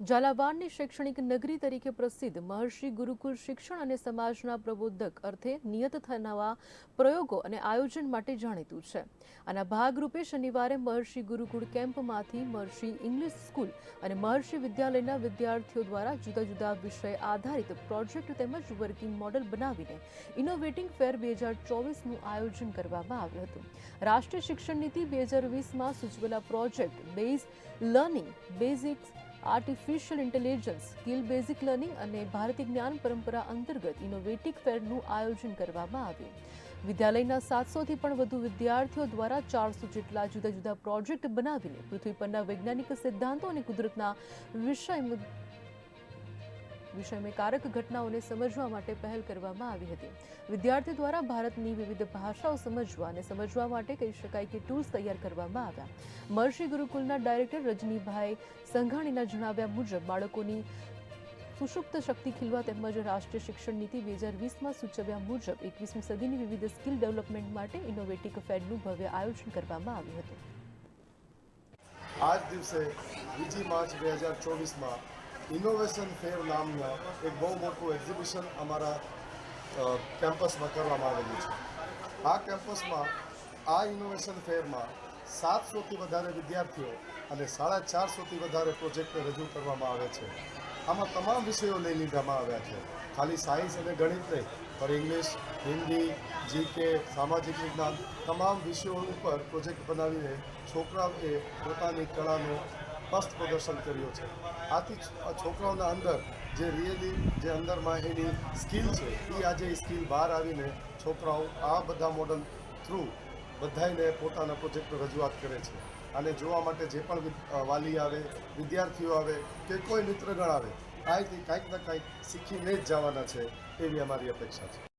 ઝાલાવાડની શૈક્ષણિક નગરી તરીકે પ્રસિદ્ધ મહર્ષિ ગુરુકુલ શિક્ષણ અને સમાજના પ્રબોધક અર્થે નિયત થનાવા પ્રયોગો અને આયોજન માટે જાણીતું છે. આના ભાગરૂપે શનિવારે મહર્ષિ ગુરુકુળ કેમ્પમાંથી મહર્ષિ ઇંગ્લિશ સ્કૂલ અને મહર્ષિ વિદ્યાલયના વિદ્યાર્થીઓ દ્વારા જુદા જુદા વિષય આધારિત પ્રોજેક્ટ તેમજ વર્કિંગ મોડલ બનાવીને ઇનોવેટિંગ ફેર બે હજાર ચોવીસનું આયોજન કરવામાં આવ્યું હતું. રાષ્ટ્રીય શિક્ષણ નીતિ બે હજાર વીસમાં સૂચવેલા project base learning basics artificial intelligence skill basic learning અને ભારતીય જ્ઞાન પરંપરા અંતર્ગત ઇનોવેટિક ફેરનું આયોજન કરવામાં આવ્યું. વિદ્યાલયના સાતસોથી પણ વધુ વિદ્યાર્થીઓ દ્વારા ચારસો જેટલા જુદા જુદા પ્રોજેક્ટ બનાવીને પૃથ્વી પરના વૈજ્ઞાનિક સિદ્ધાંતો અને કુદરતના વિષય વિષયમાં કારક ઘટનાઓને સમજવા માટે પહેલ કરવામાં આવી હતી. વિદ્યાર્થીઓ દ્વારા ભારતની વિવિધ ભાષાઓ સમજવા અને સમજવા માટે કહી શકાય કે ટૂલ્સ તૈયાર કરવામાં આવ્યા. મહર્ષિ ગુરુકુલના ડાયરેક્ટર રજનીભાઈ સંઘાણીના જણાવ્યા મુજબ, બાળકોની સુષુપ્ત શક્તિ ખીલવા તેમજ રાષ્ટ્રીય શિક્ષણ નીતિ બે હજાર વીસમાં સૂચવ્યા મુજબ એકવીસમી સદીની વિવિધ સ્કિલ ડેવલપમેન્ટ માટે ઇનોવેટિક ફેડનું ભવ્ય આયોજન કરવામાં આવ્યું હતું. આજ દિવસે બીજી માર્ચ બે હજાર ચોવીસમાં ઇનોવેશન ફેર નામના એક બહુ મોટું એક્ઝિબિશન અમારા કેમ્પસમાં કરવામાં આવેલું છે. આ કેમ્પસમાં આ ઇનોવેશન ફેરમાં સાતસોથી વધારે વિદ્યાર્થીઓ અને સાડા ચારસોથી વધારે પ્રોજેક્ટને રજૂ કરવામાં આવે છે. આમાં તમામ વિષયો લઈ લીધામાં આવ્યા છે. ખાલી સાયન્સ અને ગણિત નહીં, પણ ઇંગ્લિશ હિન્દી જીકે સામાજિક વિજ્ઞાન, તમામ વિષયો ઉપર પ્રોજેક્ટ બનાવીને છોકરાઓએ પોતાની કળાનો સ્પષ્ટ પ્રદર્શન કર્યું છે. આથી છોકરાઓના અંદર જે રિયલી જે અંદરમાં એની સ્કિલ છે એ આજે સ્કિલ બહાર આવીને છોકરાઓ આ બધા મોડલ થ્રુ બધાને પોતાના પ્રોજેક્ટનો રજૂઆત કરે છે. અને જોવા માટે જે પણ વાલી આવે, વિદ્યાર્થીઓ આવે કે કોઈ મિત્રગણ આવે અહીંથી કાંઈક ને કાંઈક શીખીને જ જવાના છે એવી અમારી અપેક્ષા છે.